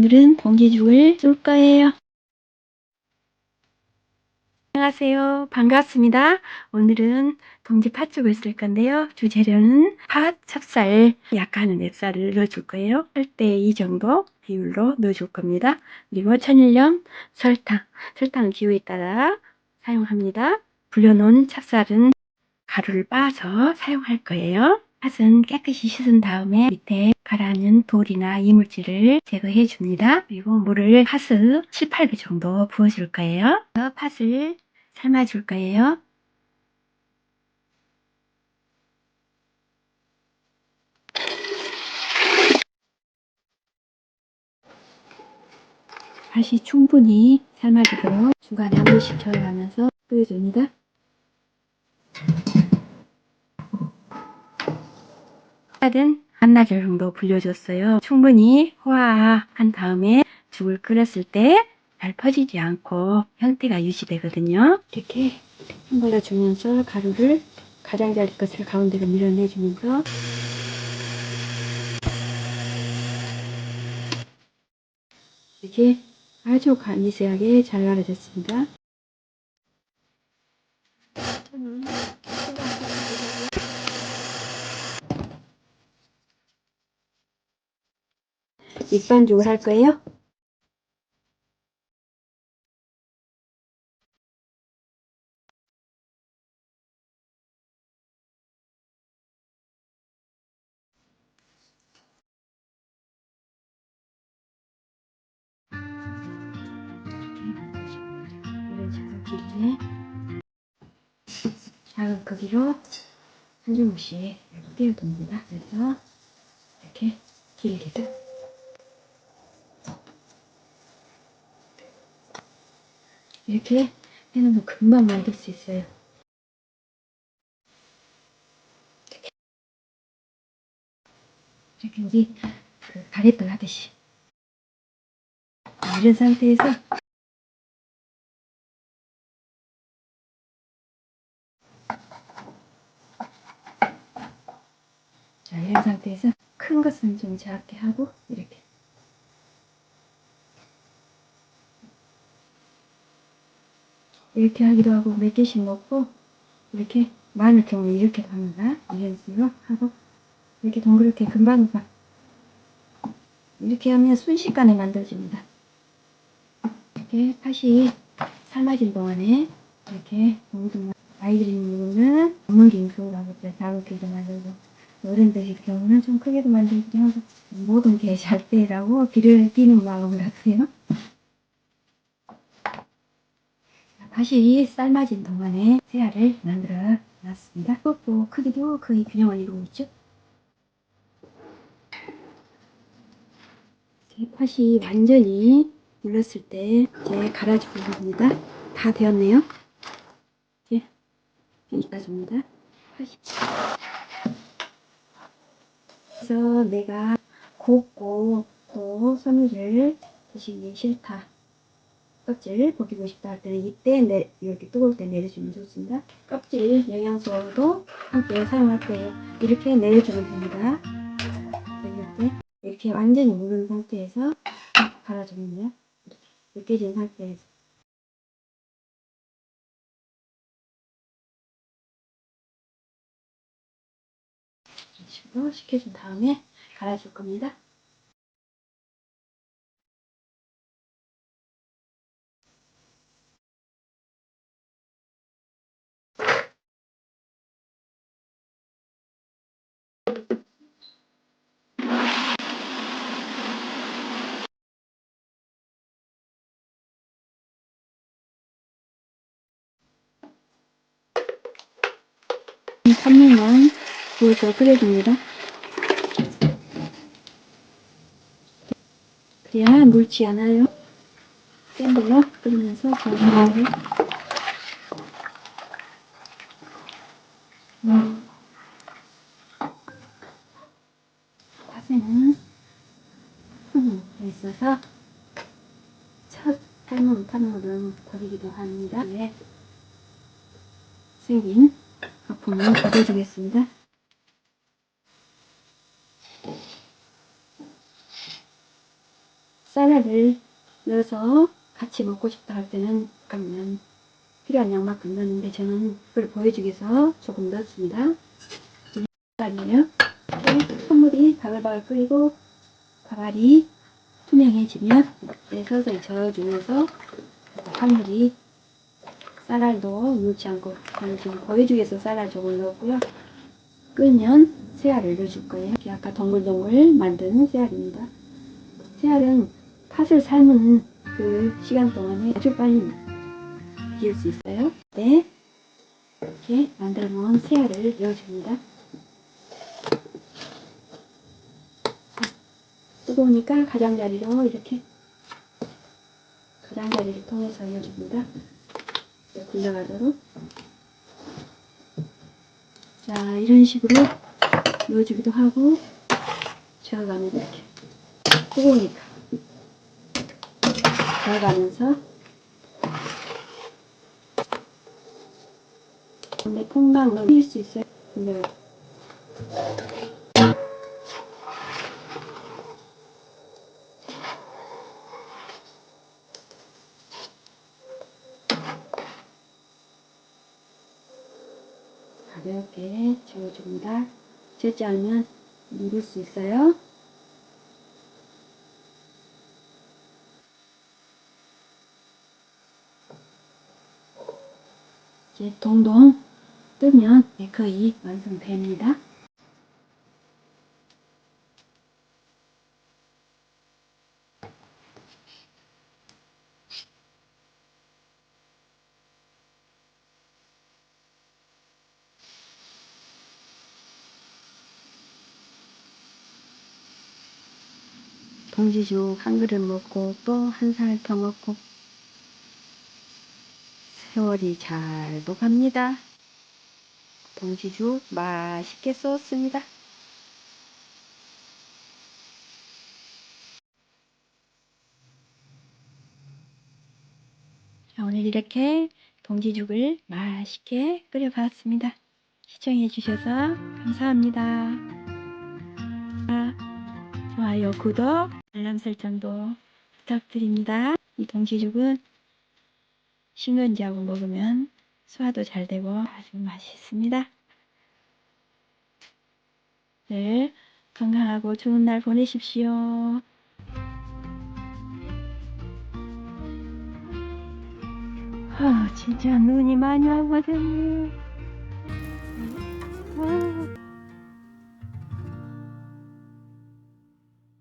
오늘은 공기죽을 쏠 거예요. 안녕하세요. 반갑습니다. 오늘은 동지 팥죽을 쓸 건데요. 주재료는 팥, 찹쌀, 약간은 맵쌀을 넣어줄 거예요. 8대 2 정도 비율로 넣어줄 겁니다. 그리고 천일염, 설탕, 설탕은 기호에 따라 사용합니다. 불려놓은 찹쌀은 가루를 빻아서 사용할 거예요. 팥은 깨끗이 씻은 다음에 밑에 가라앉은 돌이나 이물질을 제거해 줍니다. 그리고 물을 팥을 7, 8배 정도 부어줄 거예요. 팥을 삶아줄 거예요. 팥이 충분히 삶아지도록 중간에 한 번씩 저어가면서 끓여줍니다. 팥은 한나절 정도 불려줬어요. 충분히 호화한 다음에 죽을 끓였을 때 잘 퍼지지 않고 형태가 유지되거든요. 이렇게 헹궈주면서 가루를 가장자리 것을 가운데로 밀어내주면서 이렇게 아주 미세하게 잘 갈아졌습니다. 밑반죽을 할 거예요. 이런 식으로 길게 작은 크기로 한 주먹씩 띄워둡니다. 그래서 이렇게 길게도 이렇게 해놓으면 금방 만들 수 있어요. 이렇게 우리 그 가래떡 하듯이 이런 상태에서 자 이런 상태에서 큰 것은 좀 작게 하고 이렇게 이렇게 하기도 하고 몇 개씩 넣고 이렇게 많을 경우에 이렇게 합니다. 이런 식으로 하고 이렇게 동그랗게 금방 금방 이렇게 하면 순식간에 만들어집니다. 이렇게 팥이 삶아진 동안에 이렇게 동동 아이들이 먹는 먹는 김수라고 하죠. 작은 게도 만들고 어른들의 경우는 좀 크게도 만들기도 하고 모든 게 잘 되라고 길을 띄는 마음 같아요. 다시 삶아진 동안에 새알을 만들어 놨습니다. 또 크기도 거의 균형을 이루고 있죠. 팥이 완전히 눌렀을 때 이제 갈아주고 있습니다. 다 되었네요. 이제 여기까지입니다. 팥이. 그래서 내가 곱고 또 섬유를 드시기 싫다. 껍질 벗기고 싶다 할 때는 이때 내, 이렇게 뜨거울 때 내려주면 좋습니다. 껍질 영양소도 함께 사용할 거예요. 이렇게 내려주면 됩니다. 이렇게 이렇게 완전히 무른 상태에서 갈아줍니다. 으깨진 상태에서 식혀준 다음에 갈아줄 겁니다. 산물만 부어서 끓여줍니다. 그래야 물지 않아요. 센 불로 끓이면서 전분을 팥에는 흠 있어서 첫 삶은 팥물은 버리기도 합니다. 네. 생긴 거품을 걷어주겠습니다. 쌀알을 넣어서 같이 먹고 싶다 할 때는 그러면 필요한 양만큼 넣는데 저는 그걸 보여주기 위해서 조금 넣었습니다. 쌀이에요. 이렇게 콧물이 바글바글 끓이고 가발이 투명해지면 이때 서서히 저어주면서 한물이 쌀알도 넣지 않고 저는 지금 위해서 쌀알 조금 넣었고요. 끓면 새알을 넣어줄 거예요. 이렇게 아까 동글동글 만든 새알입니다. 새알은 팥을 삶은 그 시간 동안에 아주 빨리 비울 수 있어요. 네, 이렇게 만들어 놓은 새알을 넣어줍니다. 뜨거우니까 가장자리로 이렇게 가장자리를 통해서 넣어줍니다. 굴러가도록. 자, 이런 식으로 넣어주기도 하고, 저어가면 이렇게. 뜨거우니까. 저어가면서. 근데 퐁당 넣을 수 있어요. 근데 가볍게 저어줍니다. 젖지 않으면 누를 수 있어요. 이제 동동 뜨면 거의 완성됩니다. 동지죽 한 그릇 먹고 또 한 살 더 먹고 세월이 잘 녹합니다. 동지죽 맛있게. 자, 오늘 이렇게 동지죽을 맛있게 끓여봤습니다. 시청해 주셔서 감사합니다. 아, 좋아요, 구독, 알람 설정도 부탁드립니다. 이 동지죽은 신문지하고 먹으면 소화도 잘 되고 아주 맛있습니다. 늘 건강하고 좋은 날 보내십시오. 아, 진짜 눈이 많이 왔거든요. 아.